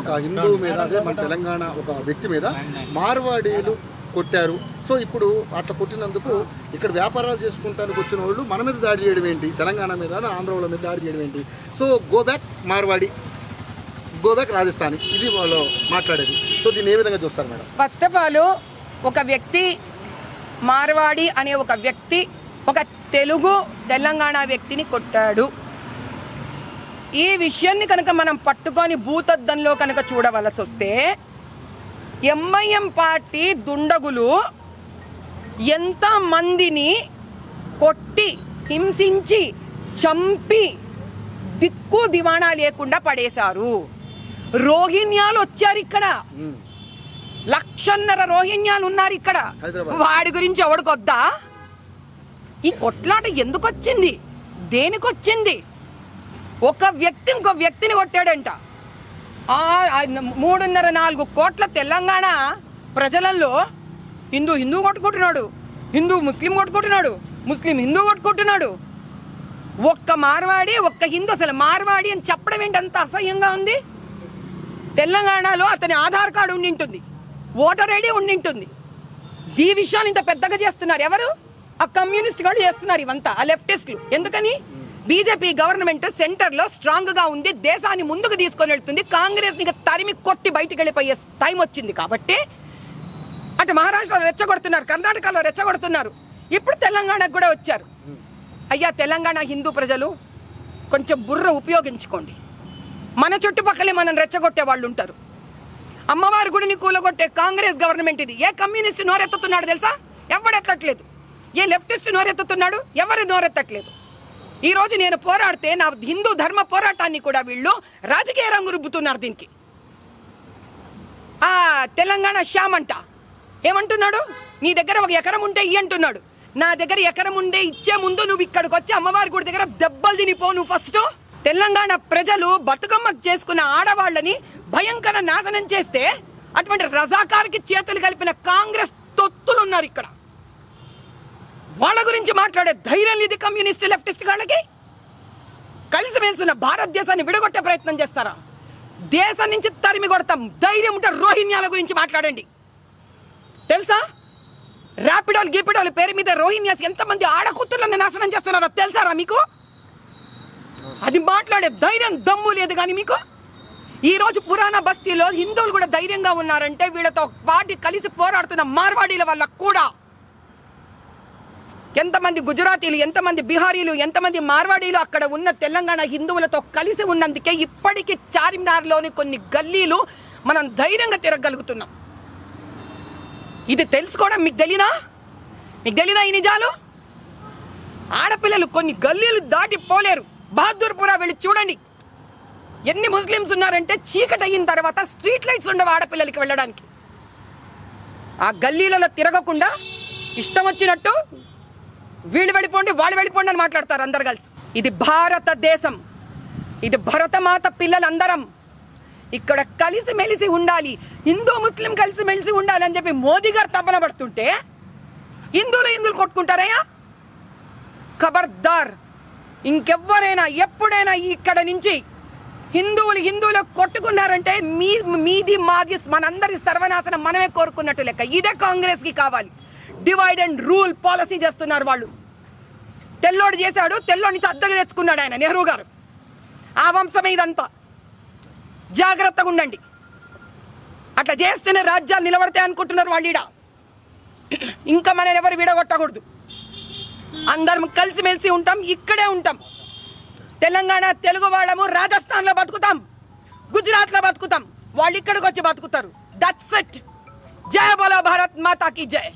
ఒక హిందూ మీద అదే మన తెలంగాణ ఒక వ్యక్తి మీద మార్వాడీలు కొట్టారు. సో ఇప్పుడు అట్లా కొట్టినందుకు ఇక్కడ వ్యాపారాలు చేసుకుంటానికి వచ్చిన వాళ్ళు మన మీద దాడి చేయడం ఏంటి? తెలంగాణ మీద ఆంధ్ర వాళ్ళ మీద దాడి చేయడం ఏంటి? So go back Marwadi go back Rajasthan. ఇది వాళ్ళు మాట్లాడేది. సో దీన్ని ఏ విధంగా చూస్తారు మేడం? ఫస్ట్ ఆఫ్ ఆల్ ఒక వ్యక్తి మార్వాడి అనే ఒక వ్యక్తి ఒక తెలుగు తెలంగాణ వ్యక్తిని కొట్టాడు. ఈ విషయాన్ని కనుక మనం పట్టుకొని భూతద్దంలో కనుక చూడవలసి వస్తే ఎంఐఎం పార్టీ దుండగులు ఎంత మందిని కొట్టి హింసించి చంపి దిక్కు దివాణా లేకుండా పడేశారు? రోహిణ్యాలు వచ్చారు ఇక్కడ. లక్షన్నర రోహిణ్యాలు ఉన్నారు ఇక్కడ. వాడి గురించి ఎవడికొద్దా? ఈ కొట్లాట ఎందుకు వచ్చింది దేనికి వచ్చింది ఒక వ్యక్తి ఇంకో వ్యక్తిని కొట్టాడంట. మూడున్నర నాలుగు కోట్ల తెలంగాణ ప్రజలలో హిందూ హిందూ కొట్టుకుంటున్నాడు. హిందూ ముస్లిం కొట్టుకుంటున్నాడు. ముస్లిం హిందూ కొట్టుకుంటున్నాడు. ఒక్క మార్వాడి ఒక్క హిందూ అసలు మార్వాడి అని చెప్పడం ఏంటి? అంత అసహ్యంగా ఉంది. తెలంగాణలో అతని ఆధార్ కార్డు ఉండింటుంది. ఓటర్ ఐడి ఉండింటుంది. ఈ విషయాన్ని ఇంత పెద్దగా చేస్తున్నారు ఎవరు? ఆ కమ్యూనిస్ట్ వాళ్ళు చేస్తున్నారు ఇవంతా ఆ లెఫ్టిస్టులు. ఎందుకని? బీజేపీ గవర్నమెంట్ సెంటర్లో స్ట్రాంగ్గా ఉంది దేశాన్ని ముందుకు తీసుకొని వెళ్తుంది. కాంగ్రెస్ని తరిమి కొట్టి బయటికి వెళ్ళిపోయే టైం వచ్చింది కాబట్టి అటు మహారాష్ట్రలో రెచ్చగొడుతున్నారు కర్ణాటకలో రెచ్చగొడుతున్నారు. ఇప్పుడు తెలంగాణకు కూడా వచ్చారు. అయ్యా తెలంగాణ హిందూ ప్రజలు కొంచెం బుర్ర ఉపయోగించుకోండి. మన చుట్టుపక్కలే మనం రెచ్చగొట్టే వాళ్ళు ఉంటారు. అమ్మవారి గుడిని కూలగొట్టే కాంగ్రెస్ గవర్నమెంట్ ఇది. ఏ కమ్యూనిస్ట్ నోరెత్తుతున్నాడు తెలుసా? ఎవడెత్తట్లేదు ఏ లెఫ్టిస్ట్ నోరెత్తుతున్నాడు? ఎవరు నోరెత్తట్లేదు? ఈ రోజు నేను పోరాడితే నా హిందూ ధర్మ పోరాటాన్ని కూడా వీళ్ళు రాజకీయ రంగు రుబ్బుతున్నారు దీనికి. ఆ తెలంగాణ శ్యామ్ అంట. ఏమంటున్నాడు? నీ దగ్గర ఒక ఎకరం ఉంటే ఇ అంటున్నాడు. నా దగ్గర ఎకరం ఉండే ఇచ్చే ముందు నువ్వు ఇక్కడికి వచ్చి అమ్మవారి గుడి దగ్గర దెబ్బలు తినిపో నువ్వు ఫస్ట్. తెలంగాణ ప్రజలు బతుకమ్మ చేసుకున్న ఆడవాళ్ళని భయంకర నాశనం చేస్తే అటువంటి రజాకార్కి చేతులు కలిపిన కాంగ్రెస్ తొత్తులు ఉన్నారు ఇక్కడ. వాళ్ళ గురించి మాట్లాడే ధైర్యం లేదు కమ్యూనిస్ట్ లెఫ్టిస్ట్ వాళ్ళకి కలిసిమెలిసిన భారతదేశాన్ని విడగొట్టే ప్రయత్నం చేస్తారా? దేశం నుంచి తరిమి కొడతాం. ధైర్యం ఉంటే రోహిణ్యాల గురించి మాట్లాడండి. తెలుసా? ర్యాపిడోలు గీపిడోలు పేరు మీద రోహిణ్యాస్ ఎంతమంది ఆడకూతుర్లను నాశనం చేస్తున్నారో తెలుసారా మీకు? అది మాట్లాడే ధైర్యం దమ్ము లేదు కానీ మీకు? ఈరోజు పురాణ బస్తీలో హిందువులు కూడా ధైర్యంగా ఉన్నారంటే వీళ్ళతో పాటి కలిసి పోరాడుతున్న మార్వాడీల వల్ల కూడా. ఎంతమంది గుజరాతీలు ఎంతమంది బీహారీలు ఎంతమంది మార్వాడీలు అక్కడ ఉన్న తెలంగాణ హిందువులతో కలిసి ఉన్నందుకే ఇప్పటికీ చార్మినార్లోని కొన్ని గల్లీలు మనం ధైర్యంగా తిరగలుగుతున్నాం ఇది తెలుసుకోవడం మీకు తెలీదా? మీకు తెలీదా ఈ నిజాలు? ఆడపిల్లలు కొన్ని గల్లీలు దాటి పోలేరు. బహదూర్పురా వెళ్ళి చూడండి. ఎన్ని ముస్లిమ్స్ ఉన్నారంటే చీకటి అయిన తర్వాత స్ట్రీట్ లైట్స్ ఉండవు ఆడపిల్లలకి వెళ్ళడానికి. ఆ గల్లీలలో తిరగకుండా ఇష్టం వచ్చినట్టు వీళ్ళు వెళ్ళిపోండి వాళ్ళు వెళ్ళిపోండి అని మాట్లాడతారు అందరు కలిసి. ఇది భారతదేశం. ఇది భరతమాత పిల్లలందరం. ఇక్కడ కలిసి మెలిసి ఉండాలి. హిందూ ముస్లిం కలిసి మెలిసి ఉండాలి అని చెప్పి మోదీ గారు తపన పడుతుంటే హిందువులు హిందువులు కొట్టుకుంటారయ్యా? ఖబర్దార్. ఇంకెవ్వరైనా ఎప్పుడైనా ఇక్కడ నుంచి హిందువులు హిందువులు కొట్టుకున్నారంటే మీ మీది మాది మనందరి సర్వనాశనం మనమే కోరుకున్నట్టు లెక్క. ఇదే కాంగ్రెస్కి కావాలి. డివైడ్ అండ్ రూల్ పాలసీ చేస్తున్నారు వాళ్ళు. తెల్లోడు చేశాడు తెల్లోడి నుంచి అద్దెకు తెచ్చుకున్నాడు ఆయన నెహ్రూ గారు. ఆ వంశమే ఇదంతా. జాగ్రత్తగా ఉండండి. అట్లా చేస్తేనే రాజ్యాలు నిలబడతాయి అనుకుంటున్నారు వాళ్ళు ఈడ. ఇంకా మనం ఎవరు విడగొట్టకూడదు. అందరం కలిసిమెలిసి ఉంటాం ఇక్కడే ఉంటాం. తెలంగాణ తెలుగు వాళ్ళము రాజస్థాన్లో బతుకుతాం. గుజరాత్లో బతుకుతాం. వాళ్ళు ఇక్కడికి వచ్చి బతుకుతారు. దట్స్ ఇట్ జయ బోలో భారత్ మాతాకి జయ